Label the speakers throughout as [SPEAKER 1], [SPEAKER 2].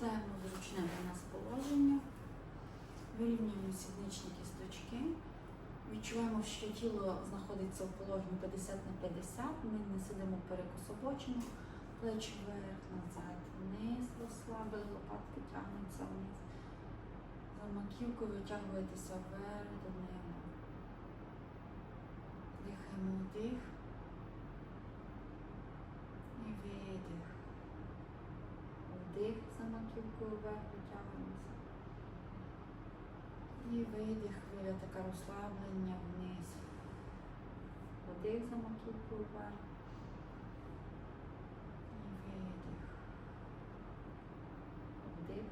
[SPEAKER 1] Стаємо зручне для нас положення. Вирівнюємо сідничні кісточки. Відчуваємо, що тіло знаходиться в положенні 50 на 50. Ми не сидимо перекособочено. Плечі вверх, назад, вниз, розслабили, лопатки тягнуться вниз. За маківкою витягуєтеся вверх до неба. Дихаємо вдих і видих. За маківкою. І видих, хвиля така розслаблення вниз. Подих за вверх. І видих. Вдих.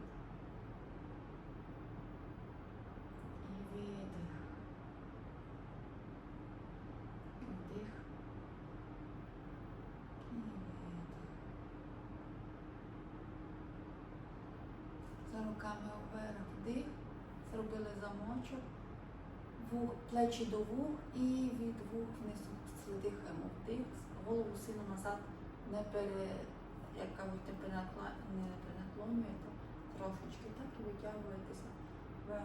[SPEAKER 1] І видих. Вдих. І видих. За руками вверх вдих. Зробили замочок. Вух, плечі до вух і від вух вниз дихаємо вдих. Голову сильно назад не пере, як кажуть, не перенаклонюєте трошечки, так і витягуєтеся вверх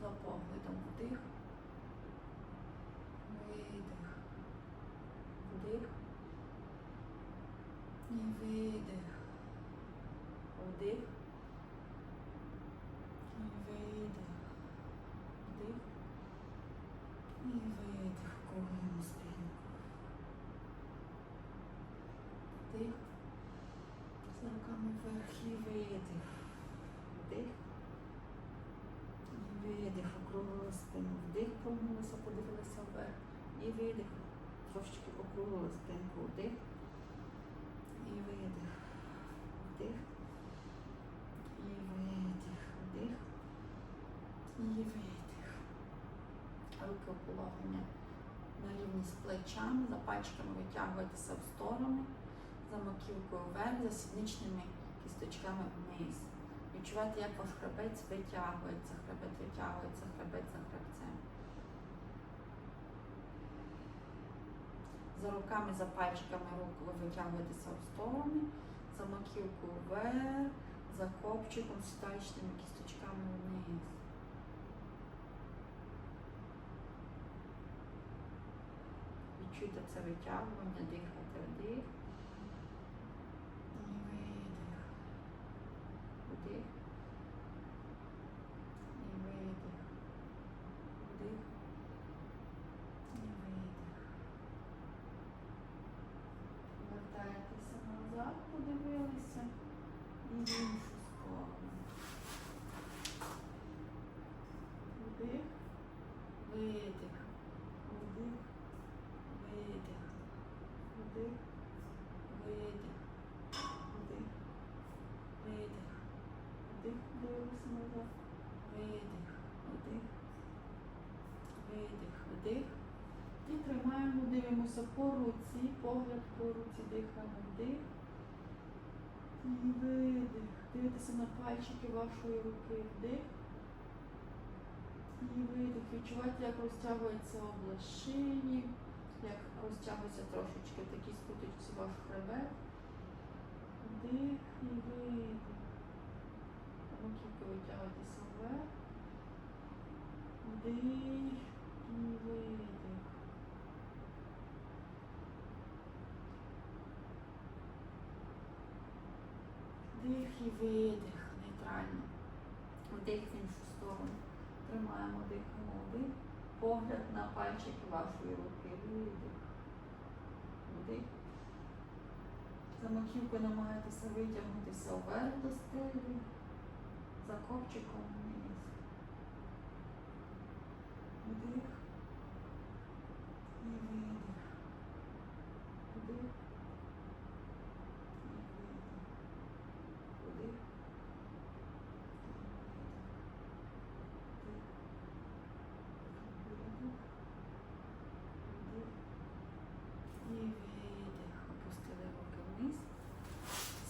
[SPEAKER 1] за поглядом вдих. Видих. Вдих. І видих. Вдих. І видих. Вдих. І видих. Кругом спинку. Вдих. За руками вверх і видих. Вдих. І видих. Округлили спину. Вдих, прогнулися, подивилися вверх. І видих. Трошечки округлили спинку. Вдих. І видих. Вдих. І видих. Вдих. І видих. Руки положення на рівні з плечами, за пальчиками витягуєтеся в сторони, за маківкою вверх, за сідничними кісточками вниз. Відчувайте, як ваш хребець витягується, хребет витягується, хребет за хребцем. За руками, за пальчиками рук ви витягуєтеся в сторони, за маківкою вверх, за копчиком, пальчиками кісточками вниз. Відчуйте це витягування, дихайте вдих. Видих. Вдих. І видих. Вдих. І видих. Вертаєтеся назад, подивилися. І в іншу сторону. Вдих. Видих. Вдих. Видих. Вдих. Видих. Вдих. Видих. Вдих. Дивимося назад. Видих. Вдих. Видих. Вдих. І тримаємо, дивимося по руці, погляд по руці, дихаємо вдих. І видих. Дивитеся на пальчики вашої руки. Вдих. І видих. Відчувайте, як розтягується область шиї, як розтягується трошечки такі скуточці ваш хребет. Вдих і видих. Маківки витягуйтеся вверх. Вдих і видих. Вдих і видих. Нейтрально. Вдих в іншу сторону. Тримаємо, дихаємо вдих. Погляд на пальчики вашої руки. Видих. Вдих. За маківкою намагайтеся витягнутися вверх до стелі. За копчиком вниз. Вдих. І видих. Вдих.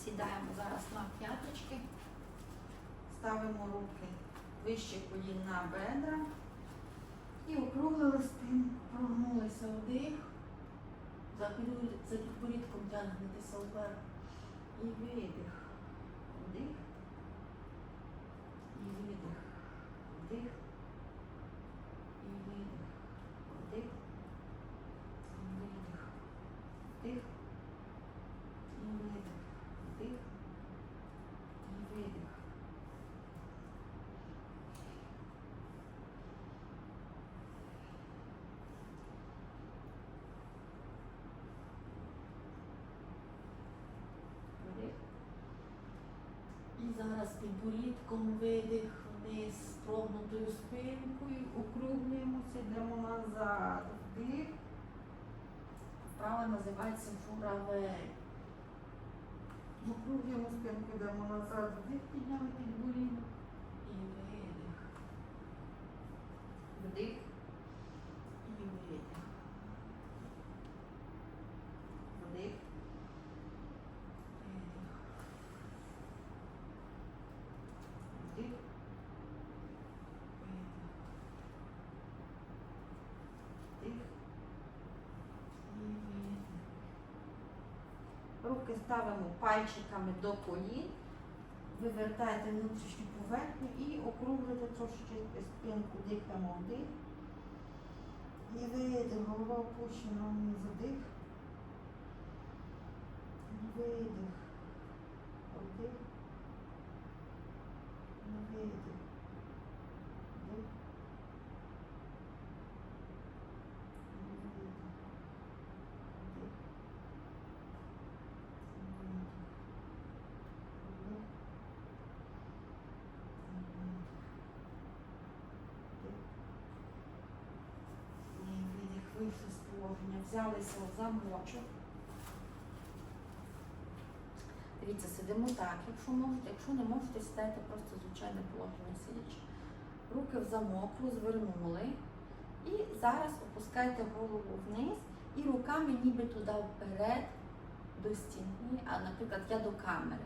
[SPEAKER 1] Сідаємо зараз на п'яточки. Ставимо руки вище колін на бедра. І округлили спину, прогнулися вдих. За підборідком тягнетеся вверх. І видих. Зараз підборідком видих вниз, прогнутою спинкою, округлюємося, йдемо назад. Вдих. Вправа називається журавель. Округлюємо спинку, йдемо назад. Вдих, підняли підборідок. І видих. Вдих. І видих. Вдих. Видих. Вдих. Видих. Вдих. І видих. Руки ставимо пальчиками до колін. Вивертаєте внутрішню поверхню і округлите трошечки спинку, дихаємо вдих. І видих, голова опущена вниз, вдих. Видих. Вдих. Видих. Вдих. Видих. Вдих. Вдих. Вдих. І видих, вийшли з положення, взялися в замочок. Дивіться, сидимо так, якщо можете, якщо не можете, сідайте просто звичайне положення сидячи. Руки в замок розвернули. І зараз опускайте голову вниз і руками ніби туди вперед до стіни. А, наприклад, я до камери.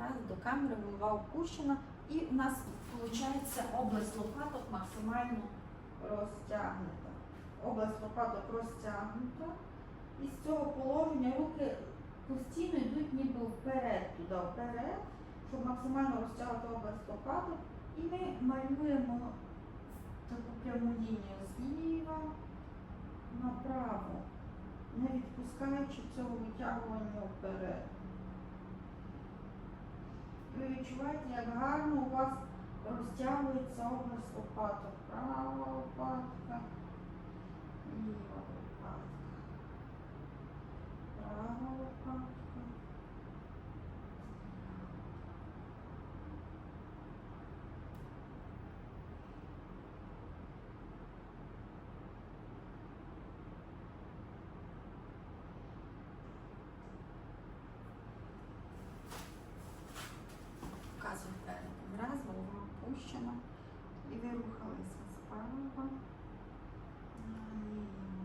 [SPEAKER 1] Раз, до камери, голова опущена. І у нас виходить область лопаток максимально розтягнута. Область лопаток розтягнута. І з цього положення руки постійно йдуть ніби вперед, туди вперед, щоб максимально розтягувати область лопаток. І ми малюємо таку пряму лінію зліва направо, не відпускаючи цього витягування вперед. Ви відчуваєте, як гарно у вас розтягується область лопаток. Права лопатка, ліва лопатка. Права лопатка. Показую передом. Раз, голова опущена. І ви рухалися справа. наліво.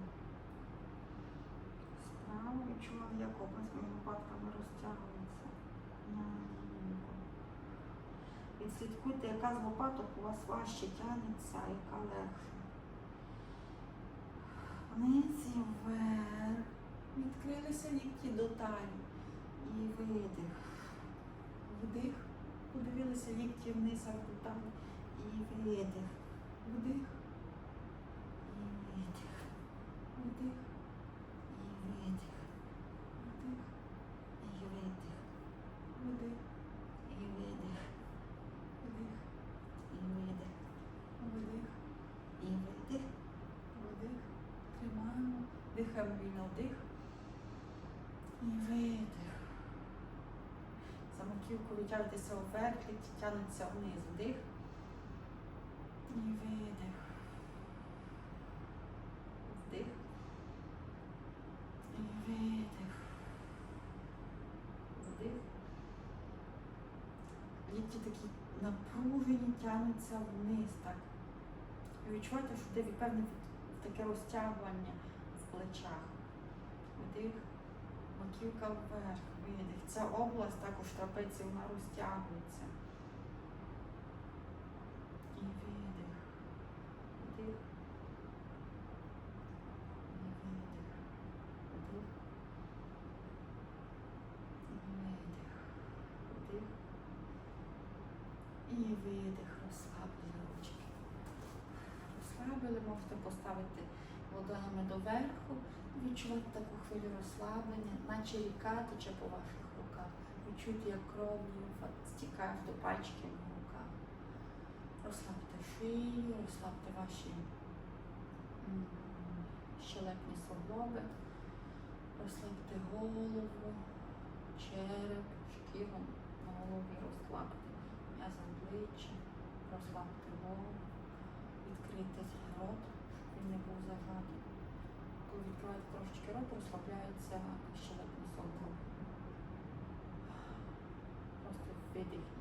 [SPEAKER 1] Справа відчували, як область між лопатками розтягується. Наліво. Відслідкуйте, яка з лопаток у вас важче тягнеться, яка легше. Вниз і вверх. Відкрилися лікті до талії. І видих. Вдих. Подивилися лікті вниз, а там. І видих. Вдих. І видих. Вдих. І видих. Вдих. І видих. Вдих. І видих. Вдих. І видих. Вдих. І видих. Вдих. Тримаємо. Дихаємо вільно вдих. І видих. За маківку витягуйтеся вверх, лікті тягнуться вниз. Вдих. І видих. Вдих. І видих. Вдих. Лікті такі напружені тягнуться вниз. Так. І відчуваєте, що йде певне таке розтягування в плечах. Вдих. Маківка вверх, видих. Ця область також трапеції вона розтягується. І видих. Вдих. І видих. Вдих. І видих. Вдих. І видих. Розслабили ручки. Розслабили, можете поставити ладонями доверху. Відчувати таку хвилю розслаблення, наче ріка тече по ваших руках. Відчуйте, як кров лімфа стікає до пальчиків на руках. Розслабте шию, розслабте ваші щелепні суглоби, розслабте голову, череп, шкіру на голові розслабте. обличчя, розслабити голову, відкрити рот, не був зажатий. Коли відкривають трошечки рот, розслабляється щелепний сопло. Просто видихніть,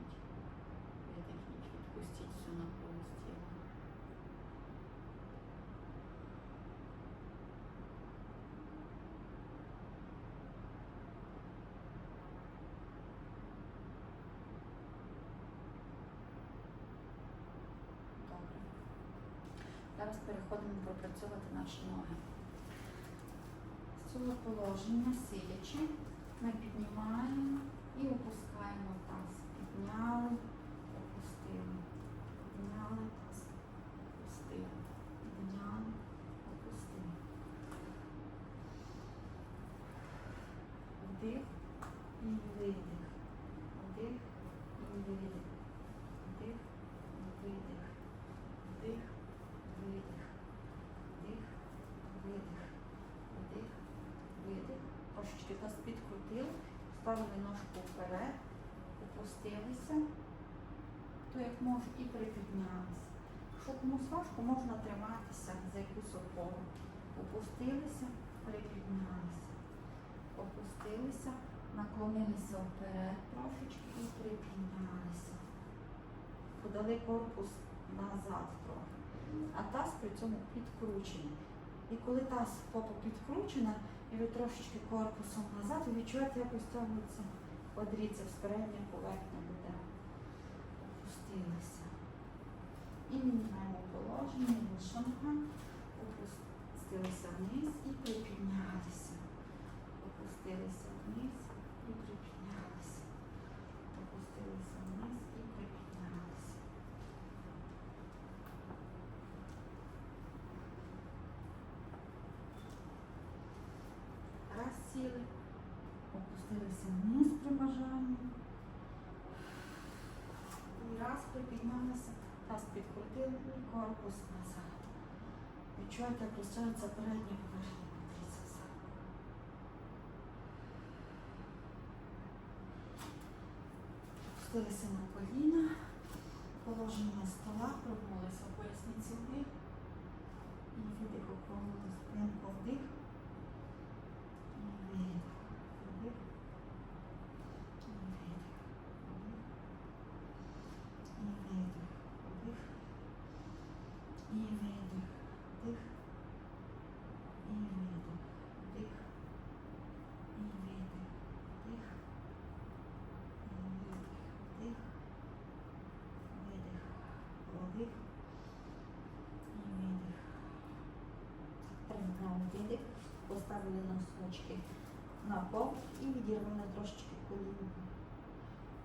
[SPEAKER 1] Зараз переходимо пропрацьовувати наші ноги. З цього положення, сидячи, ми піднімаємо і опускаємо таз. Підняли, опустили. Підняли таз, опустили. Підняли, опустили. Вдих і видих. Вдих і видих. Вдих і видих. Вдих, видих. Вдих, видих. Вдих, видих. Трошечки таз підкрутили, ставили ножку вперед, опустилися, хто як може, і припіднялися. Якщо комусь важко, можна триматися за якусь опору. Опустилися, припіднялися. Опустилися, наклонилися вперед трошечки і припіднялися. Подали корпус назад трохи. А таз при цьому підкручений. І коли таз попа підкручена, і ви трошечки корпусом назад, і відчуєте, як устягується подріться в спередня поверхня буде. Опустилися. І мінімальне положення, нога. Опустилися вниз і припіднялися. Опустилися вниз і припіднялися. Опустилися вниз і припіднялися. Раз сіли, опустилися вниз при бажанні. І раз припіднялися, раз корпус назад. Відчувайте, як розтягується передні поверхні. Опустилися на коліна, положення стола, прогнулися поясниці вдих. І видих, округлили спинку вдих. І видих. Вдих. І видих. Вдих. І видих. Вдих. І видих. Вдих. І видих. Вдих. І видих. Вдих. І видих. Вдих. Видих. Вдих. І видих. Тримаємо видих. Поставили носочки на пол і відірвали трошечки колінку.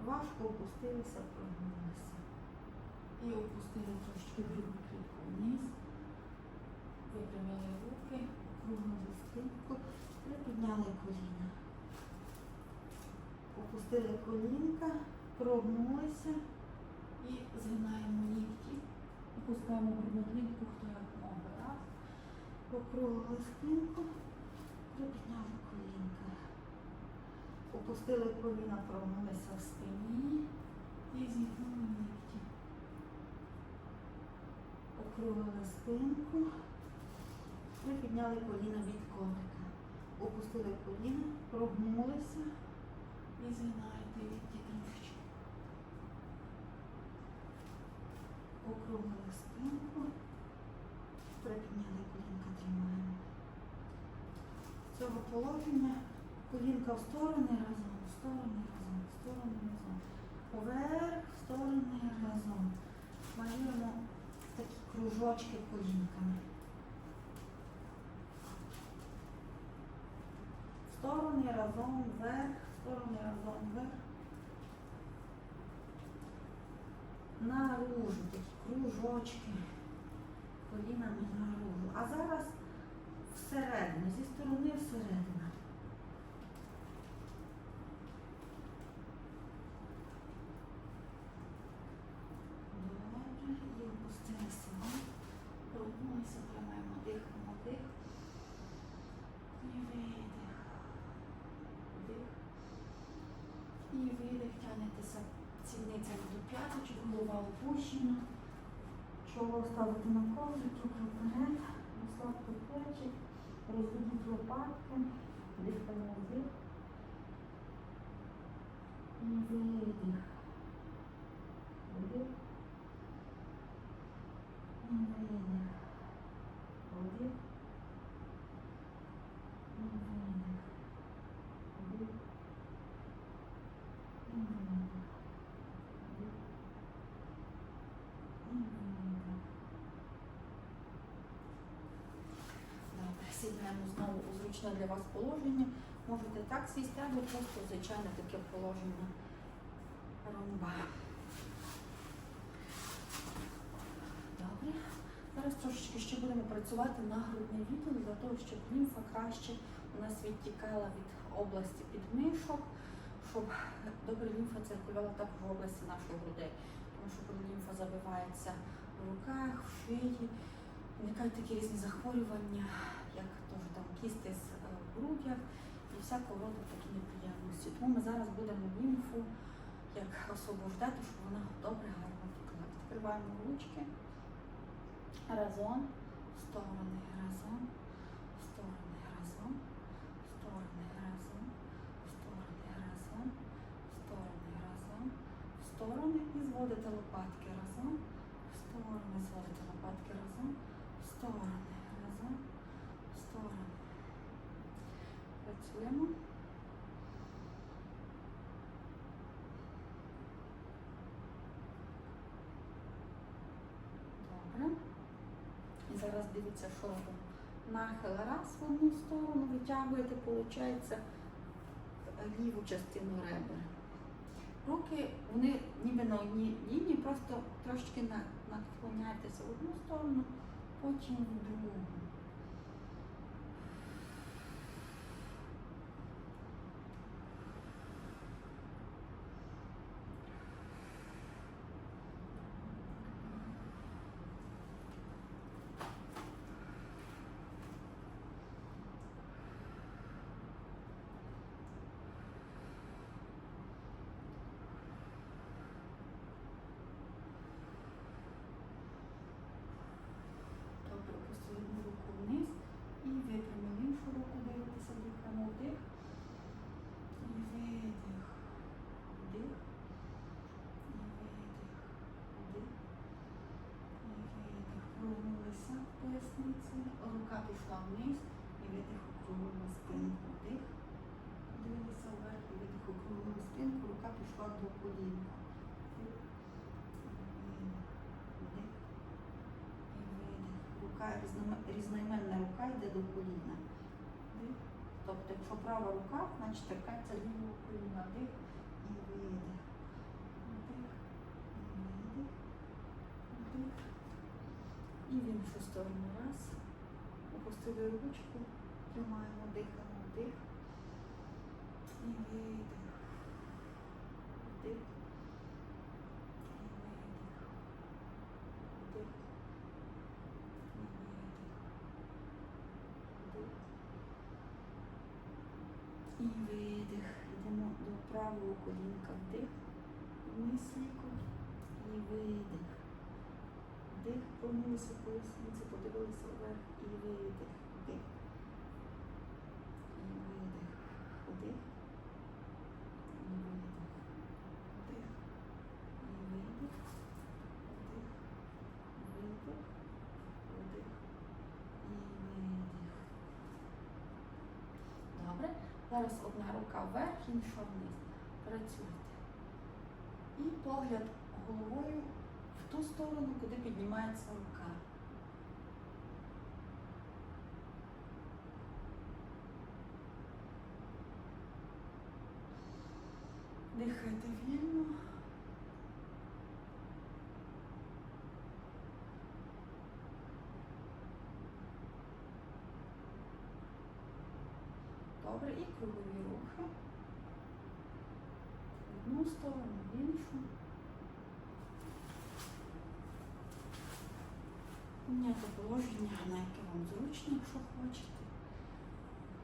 [SPEAKER 1] Важко опустилися, прогнулися. І опустили трошечки грудну клітку вниз. Випрямили руки, округлили спинку, припідняли коліна. Опустили колінка, прогнулися згинаємо лікті. Опускаємо грудну клітку, хто як може. Раз. Округлили спинку, припідняли колінка. Опустили коліна, прогнулися в спині і зігнули лікті. Округлили спинку, припідняли коліна від коврика. Опустили коліна, прогнулися і згинаєте лікті трошечки. Округлили спинку, припідняли колінка, тримаємо. З цього положення колінка в сторони разом, в сторони разом, в сторони разом. Поверх, в сторони разом. Малюємо такі кружочки колінками. В сторони разом, вверх, в сторони разом, вверх. Наружу такі кружочки. Колінами наружу. А зараз всередину, зі сторони всередину. Добре, і опустилися. Прогнулися, тримаємо, дихаємо, дих. І видих. Вдих. І видих, тягнетеся сідницями до п'яточок, голова голова опущена. Ставити на коврик, руки вперед, розслабте плечі, розведіть лопатки, дихаємо вдих. І видих. Вдих. І видих. Вдих. І видих. Вдих. І видих. Вдих. І видих. Сідаємо знову у зручне для вас положення. Можете так сісти, або просто звичайне таке положення ромба. Добре. Зараз трошечки ще будемо працювати на грудний відділ для того, щоб лімфа краще у нас відтікала від області підмишок, щоб добре лімфа циркулювала так в області нашої грудей. Тому що коли лімфа забивається в руках, в шиї, виникають такі різні захворювання, як теж там кісти з е, грудях і всякого роду такі неприємності. Тому ми зараз будемо лімфу як освобождати, щоб вона добре гарно текла. Відкриваємо ручки. Разом, сторони, разом, сторони, разом, сторони, разом, сторони, разом, сторони, разом, сторони і зводите лопатки разом, в сторони, зводите лопатки разом, сторони, разом, в сторони. Працюємо. Добре. І зараз дивіться, що робимо. Нахил раз в одну сторону, витягуєте, виходить, ліву частину ребер. Руки, вони ніби на одній лінії, просто трошки на- наклоняєтеся в одну сторону, потім другу. Добре, опустили одну руку вниз і випрямили іншу руку, дивитеся, дихаємо вдих. І видих. Вдих. І видих. Вдих. І видих. Прогнулися. Рука пішла вниз і видих округлила спинку. Вдих. Дивилися вверх і видих округлила спинку. Рука пішла до колінка. Вдих. І видих. Вдих. Рука різноіменна рука йде до коліна. Дих. Тобто, якщо права рука, значить торкається лівого коліна. Дих і видих. Вдих і видих. Вдих. І в іншу сторону. Раз. Опустили ручку. Тримаємо, дихаємо. Вдих. І видих. Вдих. І видих. Вдих. І видих. Вдих. І видих. Йдемо до правого колінка. Вдих. Вниз лікоть. І видих. Вдих. Прогнулися поясниці, подивилися вверх. І видих. Вдих. І видих. Вдих. І видих. Вдих. І видих. Вдих. Видих. Вдих. І видих. Добре. Зараз одна рука вверх, інша вниз. Працюйте. І погляд головою ту сторону, куди піднімається рука. Дихайте вільно. Добре, і кругові рухи. Одну сторону, іншу. Міняйте положення, на яке вам зручно, якщо хочете.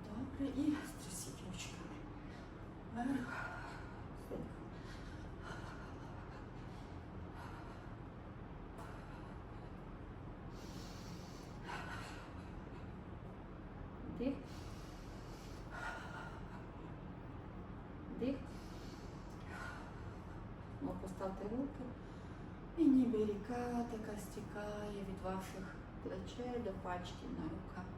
[SPEAKER 1] Добре, і стрісіть ручками. Вверх. Дих. Дих. Поставте руки. Біліка така стікає від ваших плечей до пачки на руках.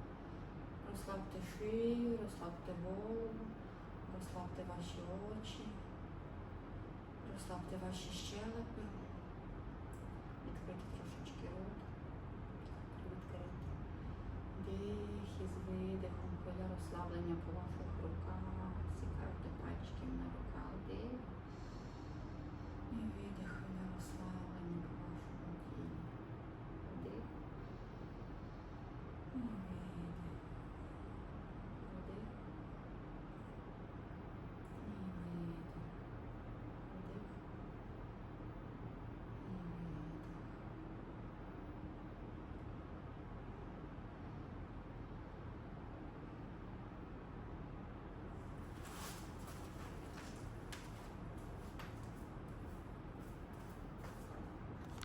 [SPEAKER 1] Розслабте шию, розслабте голову, розслабте ваші очі, розслабте ваші щелепи, відкрити трошечки рот, відкрити дих із видихом, коля розслаблення по ваших руках, сікайте пачки на руках, дих і видих, коля розслаблення.